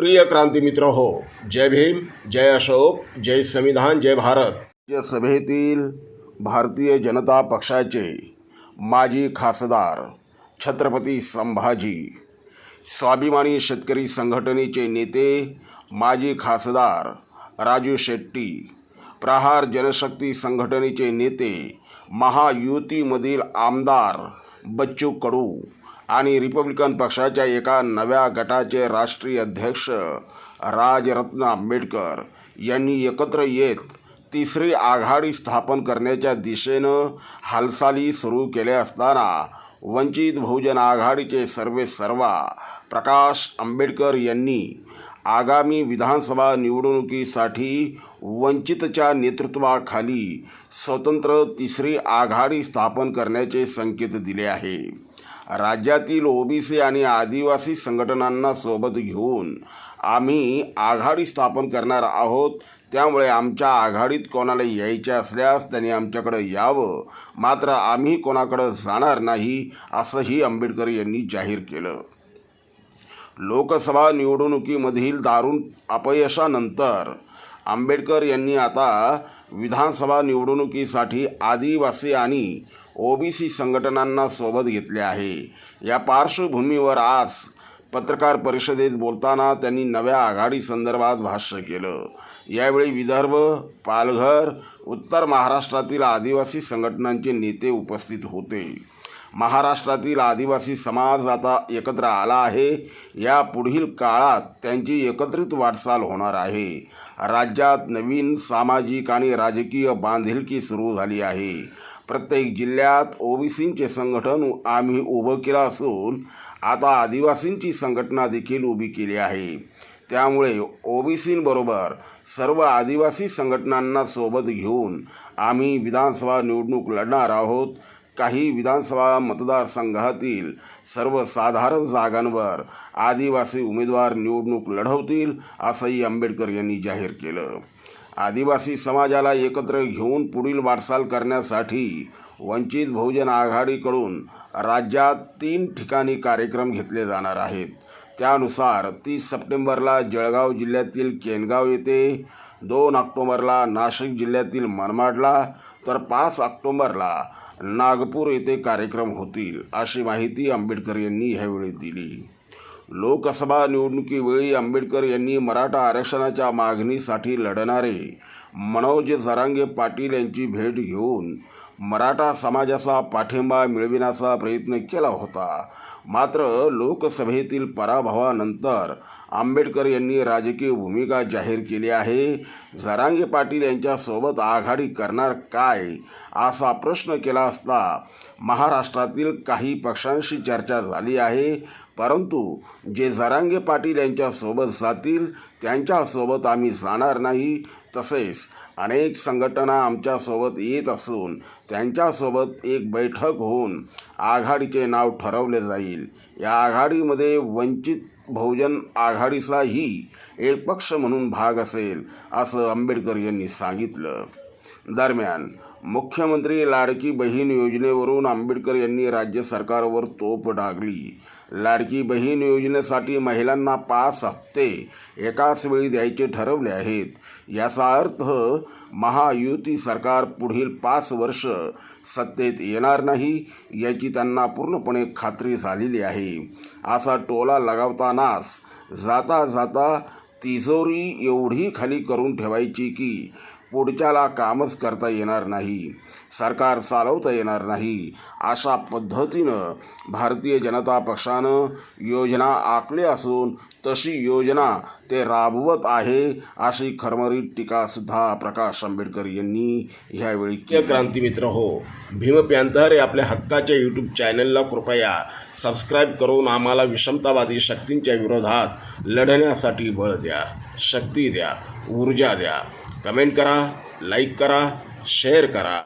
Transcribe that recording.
प्रिय क्रांति मित्र हो, जय भीम, जय अशोक, जय संविधान, जय भारत। या भारतीय जनता पक्षाचे माजी खासदार छत्रपती संभाजी, स्वाभिमानी शेतकरी संघटनेचे नेते, माजी खासदार राजू शेट्टी, प्रहार जनशक्ती संघटनेचे नेते, महायुतीमधील आमदार बच्चू कडू आणि रिपब्लिकन पक्षाच्या एका नव्या गटाचे राष्ट्रीय अध्यक्ष राजरत्न आंबेडकर यांनी एकत्र येत तिसरी आघाडी स्थापन करण्याच्या दिशेनं हालचाली सुरू केल्या असताना वंचित बहुजन आघाडीचे सर्वे सर्वा प्रकाश आंबेडकर यांनी आगामी विधानसभा निवडणुकीसाठी वंचितच्या नेतृत्वाखाली स्वतंत्र तिसरी आघाडी स्थापन करण्याचे संकेत दिले आहे. राज्यातील ओबीसी आणि आदिवासी संघटनांना सोबत घेऊन आम्ही आघाडी स्थापन करणार आहोत. त्यामुळे आमच्या आघाडीत कोणाला यायचे असल्यास त्यांनी आमच्याकडं यावं. मात्र आम्ही कोणाकडं जाणार नाही असंही आंबेडकर यांनी जाहीर केलं. लोकसभा निवडणुकीमधील दारुण अपयशानंतर आंबेडकर यांनी आता विधानसभा निवडणुकीसाठी आदिवासी आणि ओबीसी संघटनांना सोबत घेतले आहे. या पार्श्वभूमीवर आज पत्रकार परिषदेत बोलताना त्यांनी नव्या आघाडी संदर्भात भाष्य केलं. यावेळी विदर्भ पालघर उत्तर महाराष्ट्रातील आदिवासी संघटनांचे नेते उपस्थित होते. महाराष्ट्रातील आदिवासी समाज आता एकत्र आला आहे. या पुढील काळात त्यांची एकत्रित वाटचाल होणार आहे. राज्यात नवीन सामाजिक आणि राजकीय बांधिलकी सुरू झाली आहे. प्रत्येक जिल्ह्यात ओबीसींचे संघटन आम्ही उभं केलं असून आता आदिवासींची संघटना देखील उभी केली आहे. त्यामुळे ओबीसींबरोबर सर्व आदिवासी संघटनांना सोबत घेऊन आम्ही विधानसभा निवडणूक लढणार आहोत. काही विधानसभा मतदारसंघातील सर्वसाधारण जागांवर आदिवासी उमेदवार निवडणूक लढवतील असंही आंबेडकर यांनी जाहीर केलं. आदिवासी समाजाला एकत्र घेऊन पुढील वाटचाल करण्यासाठी वंचित बहुजन आघाडीकडून राज्यात तीन ठिकाणी कार्यक्रम घेतले जाणार आहेत. त्यानुसार तीस सप्टेंबरला जळगाव जिल्ह्यातील केनगाव येथे दोन ऑक्टोबरला नाशिक जिल्ह्यातील मनमाडला तर पाच ऑक्टोबरला नागपूर येथे कार्यक्रम होतील अशी माहिती आंबेडकर यांनी ह्यावेळी दिली. लोकसभा निवडणुकीवेळी आंबेडकर यांनी मराठा आरक्षणाच्या मागणीसाठी लढणारे मनोज जरांगे पाटील यांची भेट घेऊन मराठा समाजाचा पाठिंबा मिळविण्याचा प्रयत्न केला होता. मात्र लोकसभेतील पराभवानंतर आंबेडकर यांनी राजकीय भूमिका जाहीर केली आहे. जरांगे पाटील यांच्यासोबत आघाडी करणार काय? असा प्रश्न केला असता महाराष्ट्रातील काही पक्षांशी चर्चा झाली आहे. परंतु जे जरांगे पाटील यांच्यासोबत जातील त्यांच्यासोबत आम्ही जाणार नाही. तसेच अनेक संघटना आमच्यासोबत येत असून त्यांच्यासोबत एक बैठक होऊन आघाडीचे नाव ठरवले जाईल. या आघाडीमध्ये वंचित बहुजन आघाडीचाही एक पक्ष म्हणून भाग असेल असं आंबेडकर यांनी सांगितलं. दरम्यान मुख्यमंत्री लाडकी बहीण योजनेवरून आंबेडकर यांनी राज्य सरकारवर तोप डागली. लाडकी बहीण योजनेसाठी महिलांना पाच हप्ते एकाच वेळी द्यायचे ठरवले आहेत. याचा अर्थ महायुती सरकार पुढील पाच वर्ष सत्तेत येणार नाही याची त्यांना पूर्णपणे खात्री झालेली आहे. असा टोला लगावतानाच जाता जाता तिजोरी एवढी खाली करून ठेवायची की पुढच्याला कामच करता येणार नाही. सरकार चालवता येणार नाही. अशा पद्धतीनं भारतीय जनता पक्षानं योजना आखली असून तशी योजना ते राबवत आहे अशी खरमरीत टीकासुद्धा प्रकाश आंबेडकर यांनी ह्यावेळी केली. क्रांती मित्र हो भीम प्यांतर आपल्या हक्काच्या यूट्यूब चॅनलला कृपया सबस्क्राईब करून आम्हाला विषमतावादी शक्तींच्या विरोधात लढण्यासाठी बळ द्या शक्ती द्या ऊर्जा द्या. कमेंट करा लाईक करा शेअर करा.